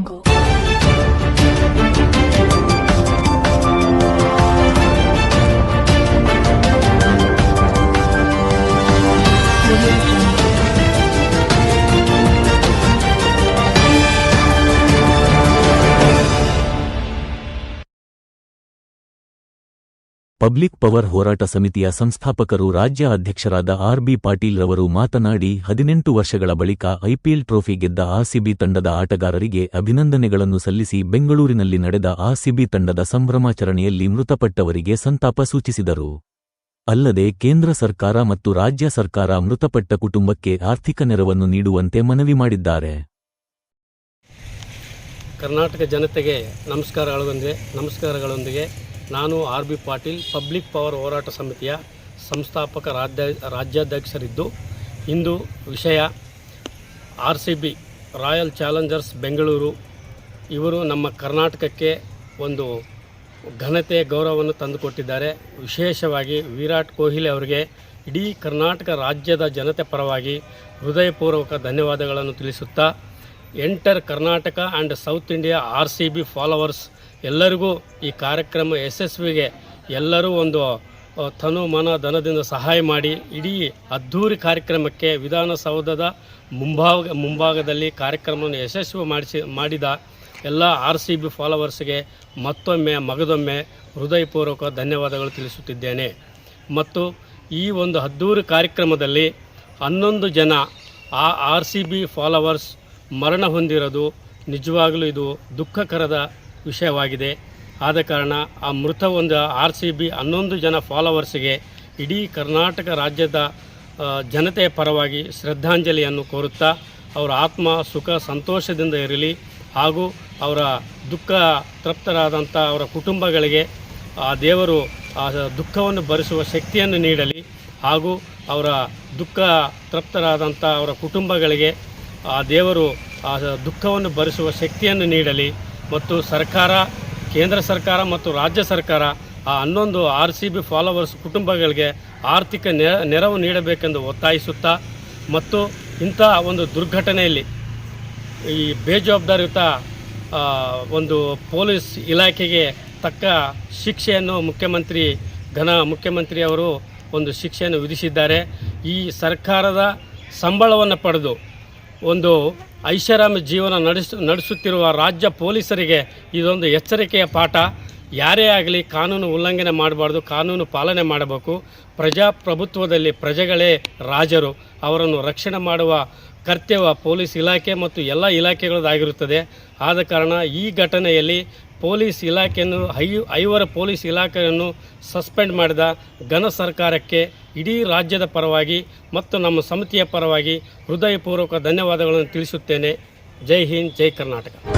angle public power ಹೋರಾಟ ಸಮಿತಿಯ ಸಂಸ್ಥಾಪಕರು ರಾಜ್ಯ ಅಧ್ಯಕ್ಷರಾದ ಆರ್ ಬಿ ಪಾಟೀಲ್ ರವರು ಮಾತನಾಡಿ, ಹದಿನೆಂಟು ವರ್ಷಗಳ ಬಳಿಕ ಐಪಿಎಲ್ ಟ್ರೋಫಿ ಗೆದ್ದ ಆರ್ಸಿಬಿ ತಂಡದ ಆಟಗಾರರಿಗೆ ಅಭಿನಂದನೆಗಳನ್ನು ಸಲ್ಲಿಸಿ ಬೆಂಗಳೂರಿನಲ್ಲಿ ನಡೆದ ಆರ್ಸಿಬಿ ತಂಡದ ಸಂಭ್ರಮಾಚರಣೆಯಲ್ಲಿ ಮೃತಪಟ್ಟವರಿಗೆ ಸಂತಾಪ ಸೂಚಿಸಿದರು. ಅಲ್ಲದೆ, ಕೇಂದ್ರ ಸರ್ಕಾರ ಮತ್ತು ರಾಜ್ಯ ಸರ್ಕಾರ ಮೃತಪಟ್ಟ ಕುಟುಂಬಕ್ಕೆ ಆರ್ಥಿಕ ನೆರವನ್ನು ನೀಡುವಂತೆ ಮನವಿ ಮಾಡಿದ್ದಾರೆ. ಕರ್ನಾಟಕ ಜನತೆಗೆ ನಮಸ್ಕಾರಗಳೊಂದಿಗೆ ನಮಸ್ಕಾರಗಳೊಂದಿಗೆ ನಾನು R B Patil, public power ಹೋರಾಟ ಸಮಿತಿಯ ಸಂಸ್ಥಾಪಕ ರಾಜ್ಯ ರಾಜ್ಯಾಧ್ಯಕ್ಷರಿದ್ದು, ಇಂದು ವಿಷಯ R C B, Royal Challengers Bengaluru. ಇವರು ನಮ್ಮ ಕರ್ನಾಟಕಕ್ಕೆ ಒಂದು ಘನತೆ, ಗೌರವವನ್ನು ತಂದುಕೊಟ್ಟಿದ್ದಾರೆ. ವಿಶೇಷವಾಗಿ ವಿರಾಟ್ ಕೊಹ್ಲಿ ಅವರಿಗೆ ಇಡೀ ಕರ್ನಾಟಕ ರಾಜ್ಯದ ಜನತೆ ಪರವಾಗಿ ಹೃದಯಪೂರ್ವಕ ಧನ್ಯವಾದಗಳನ್ನು ತಿಳಿಸುತ್ತಾ entire Karnataka and south India R C B followers. ಎಲ್ಲರಿಗೂ ಈ ಕಾರ್ಯಕ್ರಮ ಯಶಸ್ವಿಗೆ ಎಲ್ಲರೂ ಒಂದು ತನು ಮನ ಧನದಿಂದ ಸಹಾಯ ಮಾಡಿ ಇಡೀ ಅದ್ಧೂರಿ ಕಾರ್ಯಕ್ರಮಕ್ಕೆ ವಿಧಾನಸೌಧದ ಮುಂಭಾಗ, ಮುಂಭಾಗದಲ್ಲಿ ಕಾರ್ಯಕ್ರಮವನ್ನು ಯಶಸ್ವಿ ಮಾಡಿಸಿ, ಮಾಡಿದ ಎಲ್ಲ ಆರ್ ಸಿ ಬಿ ಫಾಲೋವರ್ಸ್ಗೆ ಮತ್ತೊಮ್ಮೆ ಮಗದೊಮ್ಮೆ ಹೃದಯಪೂರ್ವಕ ಧನ್ಯವಾದಗಳು ತಿಳಿಸುತ್ತಿದ್ದೇನೆ. ಮತ್ತು ಈ ಒಂದು ಅದ್ಧೂರಿ ಕಾರ್ಯಕ್ರಮದಲ್ಲಿ ಹನ್ನೊಂದು ಜನ ಆ ಆರ್ ಸಿ ಬಿ ಫಾಲೋವರ್ಸ್ ಮರಣ ಹೊಂದಿರೋದು ನಿಜವಾಗಲೂ ಇದು ದುಃಖಕರದ ವಿಷಯವಾಗಿದೆ. ಆದ ಕಾರಣ ಆ ಮೃತ ಒಂದು ಆರ್ ಸಿ ಬಿ ಹನ್ನೊಂದು ಜನ ಫಾಲೋವರ್ಸ್ಗೆ ಇಡೀ ಕರ್ನಾಟಕ ರಾಜ್ಯದ ಜನತೆಯ ಪರವಾಗಿ ಶ್ರದ್ಧಾಂಜಲಿಯನ್ನು ಕೋರುತ್ತಾ ಅವರ ಆತ್ಮ ಸುಖ ಸಂತೋಷದಿಂದ ಇರಲಿ ಹಾಗೂ ಅವರ ದುಃಖ ತೃಪ್ತರಾದಂಥ ಅವರ ಕುಟುಂಬಗಳಿಗೆ ಆ ದೇವರು ಆ ದುಃಖವನ್ನು ಭರಿಸುವ ಶಕ್ತಿಯನ್ನು ನೀಡಲಿ ಹಾಗೂ ಅವರ ದುಃಖ ತೃಪ್ತರಾದಂಥ ಅವರ ಕುಟುಂಬಗಳಿಗೆ ಆ ದೇವರು ಆ ದುಃಖವನ್ನು ಭರಿಸುವ ಶಕ್ತಿಯನ್ನು ನೀಡಲಿ ಮತ್ತು ಸರ್ಕಾರ, ಕೇಂದ್ರ ಸರ್ಕಾರ ಮತ್ತು ರಾಜ್ಯ ಸರ್ಕಾರ ಆ ಹನ್ನೊಂದು ಆರ್ ಸಿ ಬಿ ಫಾಲೋವರ್ಸ್ ಕುಟುಂಬಗಳಿಗೆ ಆರ್ಥಿಕ ನೆರವು ನೀಡಬೇಕೆಂದು ಒತ್ತಾಯಿಸುತ್ತಾ ಮತ್ತು ಇಂಥ ಒಂದು ದುರ್ಘಟನೆಯಲ್ಲಿ ಈ ಬೇಜವಾಬ್ದಾರಿಯುತ ಒಂದು ಪೊಲೀಸ್ ಇಲಾಖೆಗೆ ತಕ್ಕ ಶಿಕ್ಷೆಯನ್ನು ಮುಖ್ಯಮಂತ್ರಿ, ಘನ ಮುಖ್ಯಮಂತ್ರಿಯವರು ಒಂದು ಶಿಕ್ಷೆಯನ್ನು ವಿಧಿಸಿದ್ದಾರೆ. ಈ ಸರ್ಕಾರದ ಸಂಬಳವನ್ನು ಪಡೆದು ಒಂದು ಐಷಾರಾಮಿ ಜೀವನ ನಡೆಸ, ನಡೆಸುತ್ತಿರುವ ರಾಜ್ಯ ಪೊಲೀಸರಿಗೆ ಇದೊಂದು ಎಚ್ಚರಿಕೆಯ ಪಾಠ. ಯಾರೇ ಆಗಲಿ ಕಾನೂನು ಉಲ್ಲಂಘನೆ ಮಾಡಬಾರ್ದು, ಕಾನೂನು ಪಾಲನೆ ಮಾಡಬೇಕು. ಪ್ರಜಾಪ್ರಭುತ್ವದಲ್ಲಿ ಪ್ರಜೆಗಳೇ ರಾಜರು. ಅವರನ್ನು ರಕ್ಷಣೆ ಮಾಡುವ ಕರ್ತವ್ಯ ಪೊಲೀಸ್ ಇಲಾಖೆ ಮತ್ತು ಎಲ್ಲ ಇಲಾಖೆಗಳದ್ದಾಗಿರುತ್ತದೆ. ಆದ ಕಾರಣ ಈ ಘಟನೆಯಲ್ಲಿ ಪೊಲೀಸ್ ಇಲಾಖೆಯನ್ನು, ಐ, ಐವರ ಪೊಲೀಸ್ ಇಲಾಖೆಯನ್ನು ಸಸ್ಪೆಂಡ್ ಮಾಡಿದ ಘನ ಸರ್ಕಾರಕ್ಕೆ ಇಡೀ ರಾಜ್ಯದ ಪರವಾಗಿ ಮತ್ತು ನಮ್ಮ ಸಮಿತಿಯ ಪರವಾಗಿ ಹೃದಯಪೂರ್ವಕ ಧನ್ಯವಾದಗಳನ್ನು ತಿಳಿಸುತ್ತೇನೆ. ಜೈ ಹಿಂದ್, ಜೈ ಕರ್ನಾಟಕ.